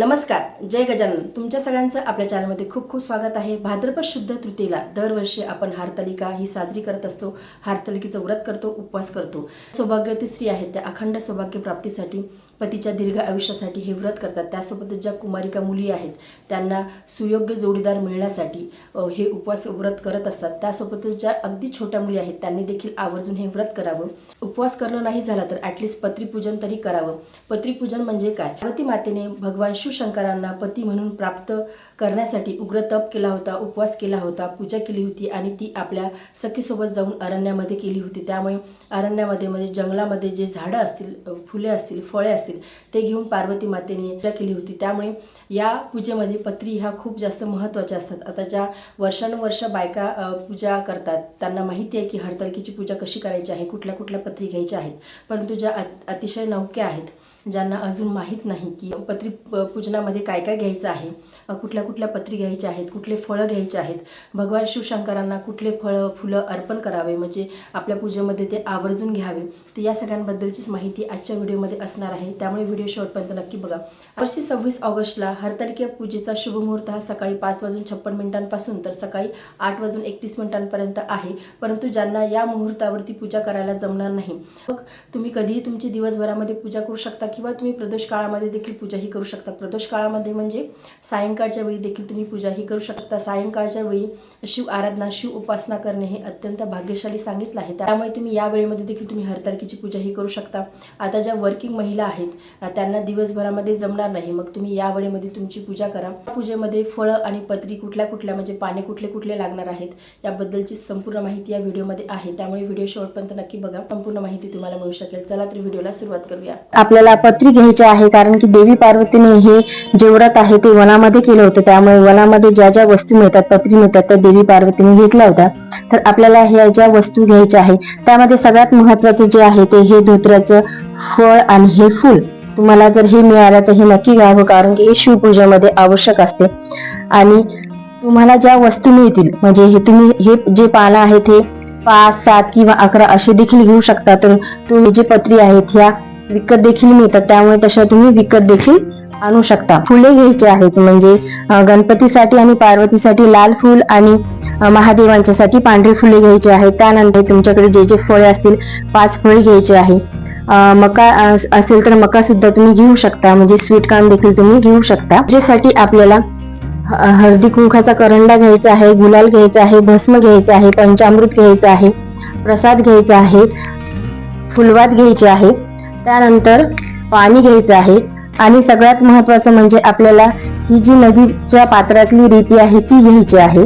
नमस्कार जय गजानन. तुमच्या सगळ्यांचं आपल्या चॅनलमध्ये खूप खूप स्वागत आहे. भाद्रपद शुद्ध तृतीला दरवर्षी आपण हारतालिका ही साजरी करत असतो. हारतालिकेचं व्रत करतो उपवास करतो. सौभाग्यवती स्त्री आहेत त्या अखंड सौभाग्य प्राप्तीसाठी पतीच्या दीर्घ आयुष्यासाठी हे व्रत करतात. त्यासोबतच ज्या कुमारिका मुली आहेत त्यांना सुयोग्य जोडीदार मिळण्यासाठी हे उपवास व्रत करत असतात. त्यासोबतच ज्या अगदी छोट्या मुली आहेत त्यांनी देखील आवर्जून हे व्रत करावं. उपवास करणं नाही झाला तर ॲटलिस्ट पत्रीपूजन तरी करावं. पत्रीपूजन म्हणजे काय? पार्वती मातेने भगवान शिवशंकरांना पती म्हणून प्राप्त करण्यासाठी उग्र तप केला होता उपवास केला होता पूजा केली होती आणि ती आपल्या सखीसोबत जाऊन अरण्यामध्ये केली होती. त्यामुळे अरण्यामध्ये म्हणजे जंगलामध्ये जे झाडं असतील फुले असतील फळे असतील ते घेऊन पार्वती मातेने पूजा केली होती. त्यामुळे या पूजेमध्ये पत्री ह्या खूप जास्त महत्त्वाच्या असतात. आता ज्या वर्षानुवर्ष बायका पूजा करतात त्यांना माहिती आहे की हरतालिकेची पूजा कशी करायची आहे कुठल्या कुठल्या पत्री घ्यायच्या आहेत. परंतु ज्या अतिशय नौक्या आहेत ज्यांना अजून माहीत नाही की पत्री पूजनामध्ये काय काय घ्यायचं आहे कुठल्या कुठल्या पत्री घ्यायच्या आहेत कुठले फळं घ्यायचे आहेत. भगवान शिवशंकरांना कुठले फळं फुलं अर्पण करावे म्हणजे आपल्या पूजेमध्ये ते आवर्जून घ्यावे. तर या सगळ्यांबद्दलचीच माहिती आजच्या व्हिडिओमध्ये असणार आहे. त्यामुळे व्हिडिओ शेवटपर्यंत नक्की बघा. वर्षी सव्वीस ऑगस्टला हरतालिका पूजेचा शुभमुहूर्त हा सकाळी पाच वाजून छप्पन मिनिटांपासून तर सकाळी आठ वाजून एकतीस मिनिटांपर्यंत आहे. परंतु ज्यांना या मुहूर्तावरती पूजा करायला जमणार नाही मग तुम्ही कधीही तुमची दिवसभरामध्ये पूजा करू शकता किंवा तुम्ही प्रदोष काळामध्ये देखील पूजाही करू शकता. प्रदोष काळामध्ये म्हणजे सायंकाळच्या वेळी देखील तुम्ही पूजाही करू शकता. सायंकाळच्या वेळी शिव आराधना शिव उपासना करणे हे अत्यंत भाग्यशाली सांगितलं आहे. त्यामुळे तुम्ही या वेळेमध्ये देखील तुम्ही हरतालिकेची पूजाही करू शकता. आता ज्या वर्किंग महिला आहेत त्यांना दिवसभरामध्ये जमणार नाही. मग तुम्ही या वेळेमध्ये तुमची पूजा करा. पूजेमध्ये फळं आणि पत्री कुठल्या कुठल्या म्हणजे पाने कुठले कुठले लागणार आहेत याबद्दलची संपूर्ण माहिती या व्हिडिओमध्ये आहे. त्यामुळे व्हिडिओ शेवटपर्यंत नक्की बघा. संपूर्ण माहिती तुम्हाला मिळू शकेल. चला तर व्हिडिओला सुरुवात करूया. आपल्याला पत्री घ्यायची आहे कारण की देवी पार्वतीने हे जे व्रत आहे ते वनामध्ये केलं होतं. त्यामुळे वनामध्ये ज्या ज्या वस्तू मिळतात पत्री मिळतात त्या देवी पार्वतीने घेतल्या होत्या. तर आपल्याला ह्या ज्या वस्तू घ्यायच्या आहे त्यामध्ये सगळ्यात महत्वाचं जे आहे ते हे धोत्र्याचं फळ आणि हे फूल. तुम्हाला जर हे मिळालं तर हे नक्की घ्यावं कारण की हे शिवपूजेमध्ये आवश्यक असते. आणि तुम्हाला ज्या वस्तू मिळतील म्हणजे हे तुम्ही हे जे पानं आहेत हे पाच सात किंवा अकरा असे देखील घेऊ शकता. तर तुम्ही जे पत्री आहेत ह्या विकत देखील मिळतात. त्यामुळे तशा तुम्ही विकत देखील आणू शकता. फुले घ्यायची आहेत म्हणजे गणपतीसाठी आणि पार्वतीसाठी लाल फूल आणि महादेवांच्यासाठी पांढरी फुले घ्यायची आहेत. त्यानंतर तुमच्याकडे जे जे फळे असतील पाच फळे घ्यायचे आहे. मका असेल तर मका सुद्धा तुम्ही घेऊ शकता म्हणजे स्वीट कान देखील तुम्ही घेऊ शकता. ज्यासाठी आपल्याला ह- हळदी कुंखाचा करंडा घ्यायचा आहे गुलाल घ्यायचा आहे भस्म घ्यायचा आहे पंचामृत घ्यायचं आहे प्रसाद घ्यायचा आहे फुलवात घ्यायचे आहे त्यानंतर पाणी घ्यायचं आहे. आणि सगळ्यात महत्वाचं म्हणजे आपल्याला ही जी नदीच्या पात्रातली रीती आहे ती घ्यायची आहे.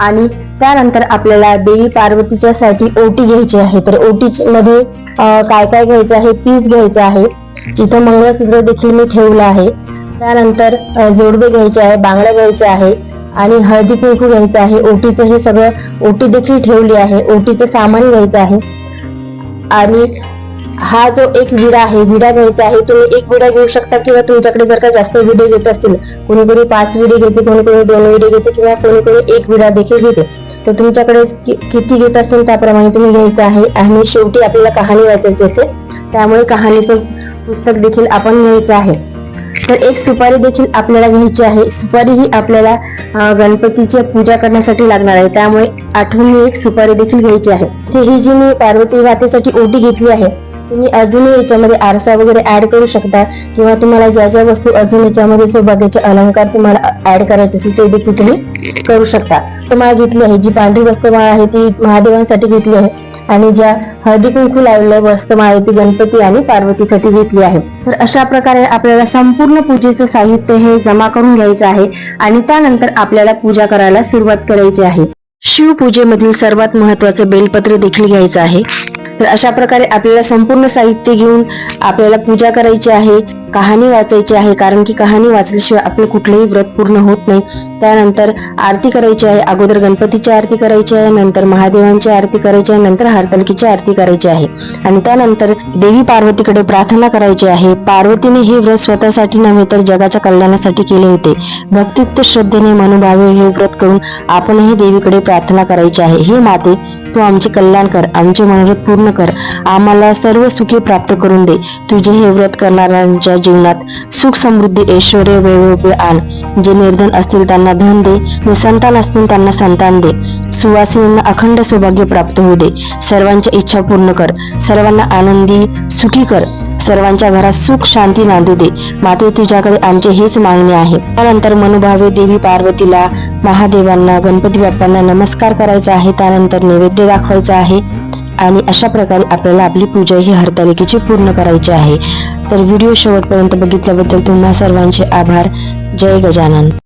आणि त्यानंतर आपल्याला देवी पार्वतीच्या साठी ओटी घ्यायची आहे. तर ओटी मध्ये काय काय घ्यायचं आहे? पीस घ्यायचं आहे. तिथं मंगळसूत्र देखील मी ठेवलं आहे. त्यानंतर जोडवे घ्यायचे आहे बांगड्या घ्यायचा आहे. आणि हळदी कुंकू घ्यायचं आहे. ओटीचं हे सगळं ओटी देखील ठेवली आहे. ओटीचं सामान घ्यायचं आहे. आणि हा जो एक विडा आहे विडा घ्यायचा आहे तुम्ही एक विडा घेऊ शकता किंवा तुमच्याकडे जर का जास्त विडे घेत असतील कोणी कोणी पाच विडे घेते कोणी कोणी दोन विडे घेते किंवा कोणी कोणी एक विडा देखील घेते तर तुमच्याकडे किती घेत असतील त्याप्रमाणे तुम्ही घ्यायचं आहे आणि शेवटी आपल्याला कहाणी वाचायची असेल त्यामुळे कहाणीचं पुस्तक देखील आपण घ्यायचं आहे. तर एक सुपारी देखील आपल्याला घ्यायची आहे सुपारी ही आपल्याला गणपतीची पूजा करण्यासाठी लागणार आहे त्यामुळे आठवणी एक सुपारी देखील घ्यायची आहे. ही जी मी पार्वती मातेसाठी ओटी घेतली आहे तुम्ही अजूनही याच्यामध्ये आरसा वगैरे ऍड करू शकता किंवा तुम्हाला ज्या ज्या वस्तू अजून याच्यामध्ये सौभाग्याचे अलंकार तुम्हाला ऍड करायचे असेल ते देखील तुम्ही करू शकता. तर घेतली आहे जी पांढरी वस्त्रमाळ आहे ती महादेवांसाठी घेतली आहे आणि ज्या हळदी कुंकू लावलेल्या वस्त्रमाळ आहे ती गणपती आणि पार्वतीसाठी घेतली आहे. तर अशा प्रकारे आपल्याला संपूर्ण पूजेचं साहित्य हे जमा करून घ्यायचं आहे आणि त्यानंतर आपल्याला पूजा करायला सुरुवात करायची आहे. शिवपूजेमधील सर्वात महत्वाचं बेलपत्र देखील घ्यायचं आहे. तर अशा प्रकारे आपल्याला संपूर्ण साहित्य घेऊन आपल्याला पूजा करायची आहे कहाणी वाचायची आहे कारण की कहाणी वाचल्याशिवाय आपलं कुठलंही व्रत पूर्ण होत नाही. त्यानंतर आरती करायची आहे. अगोदर गणपतीची आरती करायची आहे. नंतर महादेवांची आरती करायची आहे. नंतर हरतालिकेची आरती करायची आहे. आणि त्यानंतर देवी पार्वतीकडे प्रार्थना करायची आहे. पार्वतीने हे व्रत स्वतःसाठी नव्हे तर जगाच्या कल्याणासाठी केले होते. भक्तियुक्त श्रद्धेने मनोभावे हे व्रत करून आपणही देवीकडे प्रार्थना करायची आहे. हे माते तू आमचे कल्याण कर. आमचे मनोरथ पूर्ण कर. आम्हाला सर्व सुखे प्राप्त करून दे. तुझे हे व्रत करणाऱ्यांच्या जीवनात सुख समृद्धी ऐश्वर वैभव आण. जे निर्धन असतील त्यांना त्यांना धन दे व संतान असतील त्यांना संतान दे. सुवासिनींना अखंड सौभाग्य प्राप्त होऊ दे. सर्वांच्या इच्छा पूर्ण कर. सर्वांना आनंदी सुखी कर. सर्वांच्या घरात सुख शांती नांदू दे. माते तुझ्याकडे आमचे हेच मागणे आहे. त्यानंतर मनुभावे देवी पार्वतीला महादेवांना गणपती बाप्पांना नमस्कार करायचा आहे. त्यानंतर नैवेद्य दाखवायचा आहे. आणि अशा प्रकारे आपल्याला आपली पूजा ही हरतालिकेची पूर्ण करायची आहे. तर व्हिडिओ शेवटपर्यंत बघितल्याबद्दल तुम्हा सर्वांचे आभार. जय गजानन.